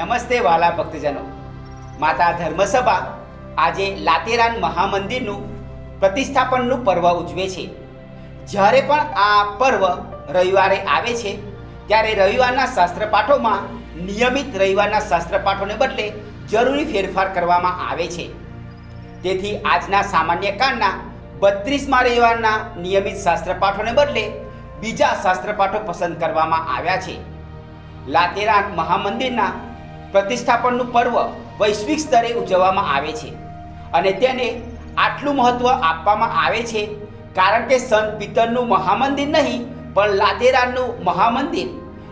નમસ્તે વાલા ભક્તજનો. માતા ધર્મસભા આજે લાતેરાન મહામંદિરનું પ્રતિષ્ઠાપનનું પર્વ ઉજવે છે. જ્યારે પણ આ પર્વ રવિવારે આવે છે, ત્યારે રવિવારના શાસ્ત્રપાઠોમાં નિયમિત રવિવારના શાસ્ત્રપાઠોને બદલે જરૂરી ફેરફાર કરવામાં આવે છે. તેથી આજના સામાન્ય કાળના બત્રીસમાં રવિવારના નિયમિત શાસ્ત્રપાઠોને બદલે બીજા શાસ્ત્રપાઠો પસંદ કરવામાં આવ્યા છે. લાતેરાન મહામંદિરના પ્રતિષ્ઠાપનનું પર્વ વૈશ્વિક સ્તરે ઉજવવામાં આવે છે અને તેને આટલું મહત્ત્વ આપવામાં આવે છે કારણ કે સંત પિત્તરનું મહામંદિર નહીં, પણ લાદેરાનું મહામંદિર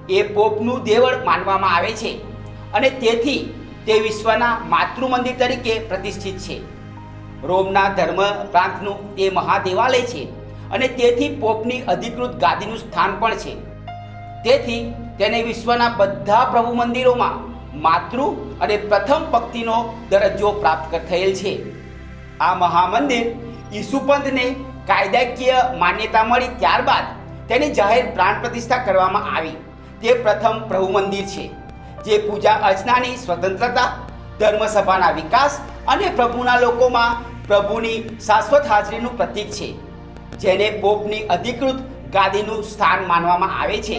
એ પોપનું દેવળ માનવામાં આવે છે અને તેથી તે વિશ્વના માતૃમંદિર તરીકે પ્રતિષ્ઠિત છે. રોમના ધર્મ પ્રાંતનું તે મહાદેવાલય છે અને તેથી પોપની અધિકૃત ગાદીનું સ્થાન પણ છે. તેથી તેને વિશ્વના બધા પ્રભુ મંદિરોમાં માતૃ અને પ્રથમ ભક્તિનો દરજ્જો પ્રાપ્ત થયેલ છે. આ મહામંદિર ઈસુપંથને કાયદાકીય માન્યતા મળી ત્યારબાદ તેની જાહેર પ્રાણ પ્રતિષ્ઠા કરવામાં આવી. તે પ્રથમ પ્રભુ મંદિર છે, જે પૂજા અર્ચનાની સ્વતંત્રતા, ધર્મસભાના વિકાસ અને પ્રભુના લોકોમાં પ્રભુની શાશ્વત હાજરીનું પ્રતીક છે, જેને પોપની અધિકૃત ગાદીનું સ્થાન માનવામાં આવે છે.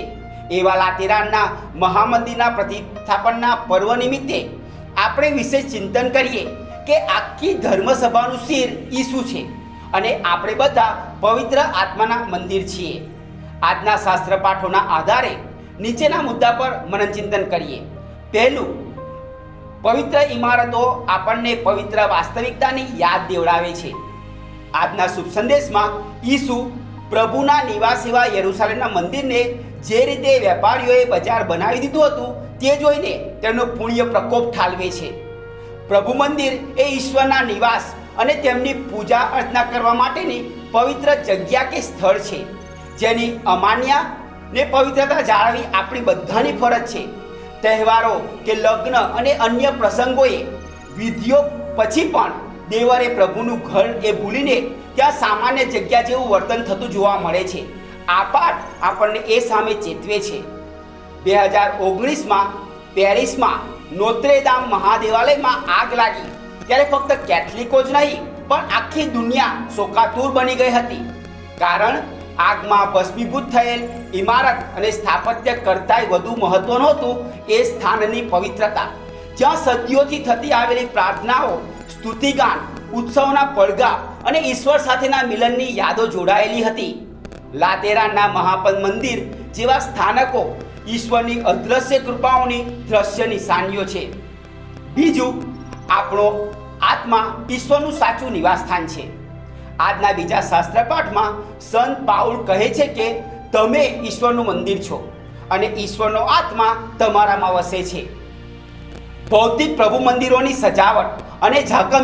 એવા લાતેરાનના મહામંદિરના પ્રતિસ્થાપનના પર્વ નિમિત્તે આપણે વિશેષ ચિંતન કરીએ કે આખી ધર્મસભાનું શિર ઈસુ છે? અને આપણે બધા પવિત્ર આત્માના મંદિર છીએ. આજના શાસ્ત્ર પાઠોના આધારે નીચેના મુદ્દા પર મનન ચિંતન કરીએ. પહેલું, પવિત્ર ઇમારતો આપણને પવિત્ર વાસ્તવિકતાની યાદ દેવડાવે છે. આજના શુભ સંદેશમાં ઈસુ પ્રભુના નિવાસ એવા યરૂશાલેમના મંદિરને જે રીતે વેપારીઓએ બજાર બનાવી દીધું હતું, તે જોઈને તેમનો પુણ્ય પ્રકોપ ઠાલવે છે. પ્રભુ મંદિર એ ઈશ્વરના નિવાસ અને તેમની પૂજા અર્ચના કરવા માટેની પવિત્ર જગ્યા કે સ્થળ છે. જેની અમાન્ય ને પવિત્રતા જાળવી આપણી બધાની ફરજ છે. તહેવારો કે લગ્ન અને અન્ય પ્રસંગોએ વિધિઓ પછી પણ દેવરે પ્રભુનું ઘર એ ભૂલીને ત્યાં સામાન્ય જગ્યા જેવું વર્તન થતું જોવા મળે છે. આ પાઠ આપણને એ સામે ચેતવે છે. બે હજાર ઓગણીસમાં પેરિસમાં નોત્રેદામ મહાદેવાલયમાં આગ લાગી. ત્યારે ફક્ત કેથલિકો જ નહીં, પણ આખી દુનિયા શોકાતુર બની ગઈ હતી. કારણ આગમાં ભસ્મીભૂત થયેલ ઇમારત અને સ્થાપત્ય કરતાંય વધુ મહત્વનું હતું એ સ્થાનની પવિત્રતા. જ્યાં સદીઓથી થતી આવેલી પ્રાર્થનાઓ, સ્તુતિગાન, ઉત્સવના પડઘા અને ઈશ્વર સાથેના મિલનની યાદો જોડાયેલી હતી. લાતેરાના મહાપદ મંદિર જેવા સ્થાનકો ઈશ્વરની અદ્રશ્ય કૃપાઓની દ્રશ્ય નિશાનીઓ છે. બીજું, આપણો આત્મા ઈશ્વરનું સાચું નિવાસસ્થાન છે. આજના બીજા શાસ્ત્ર પાઠમાં સંત પાઉલ કહે છે કે, તમે ઈશ્વરનું મંદિર છો અને ઈશ્વરનો આત્મા તમારામાં વસે છે. ભૌતિક પ્રભુ મંદિરોની સજાવટ અને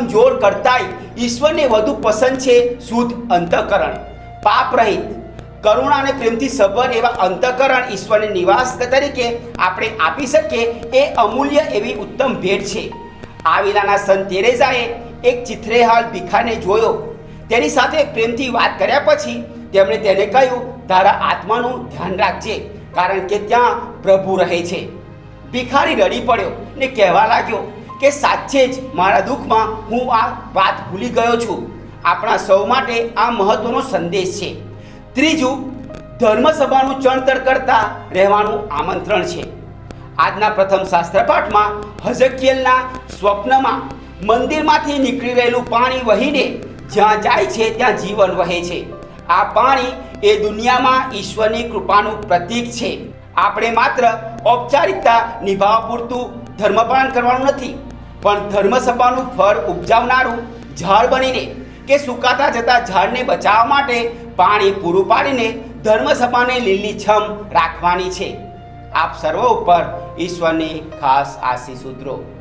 જોર કરતાંય ઈશ્વરને વધુ પસંદ છે શુદ્ધ અંતઃકરણ, પાપ રહિત કરુણા અને પ્રેમથી સભર એવા અંતઃકરણ ઈશ્વરને નિવાસ તરીકે આપણે આપી શકીએ, એ અમૂલ્ય એવી ઉત્તમ ભેટ છે. આવેલાના વિલાના સંત તેરેઝાએ એક ચિત્રેહાલ ભિખાને જોયો. તેની સાથે પ્રેમથી વાત કર્યા પછી તેમણે તેને કહ્યું, તારા આત્માનું ધ્યાન રાખજે, કારણ કે ત્યાં પ્રભુ રહે છે. ભિખારી રડી પડ્યો ને કહેવા લાગ્યો કે, સાચે જ મારા દુઃખમાં હું આ વાત ભૂલી ગયો છું. આપણા સૌ માટે આ મહત્વનો સંદેશ છે. ત્રીજું, ધર્મસભાનું ચણતર કરતા રહેવાનું આમંત્રણ છે. આજના પ્રથમ શાસ્ત્ર પાઠમાં હઝકિયલના સ્વપ્નમાં મંદિરમાંથી નીકળી રહેલું પાણી વહીને જ્યાં જાય છે ત્યાં જીવન વહે છે. આ પાણી એ દુનિયામાં ઈશ્વરની કૃપાનું પ્રતીક છે. આપણે માત્ર ઔપચારિકતા નિભાવવા પૂરતું ધર્મપાલન કરવાનું નથી, પણ ધર્મસભાનું ફળ ઉપજાવનારું ઝાડ બનીને કે સુકાતા જતા ઝાડને બચાવવા માટે પાણી પૂરું પાડીને ધર્મસભાને લીલીછમ રાખવાની છે. આપ સર્વ ઉપર ઈશ્વરની ખાસ આશીષ ઉતરો.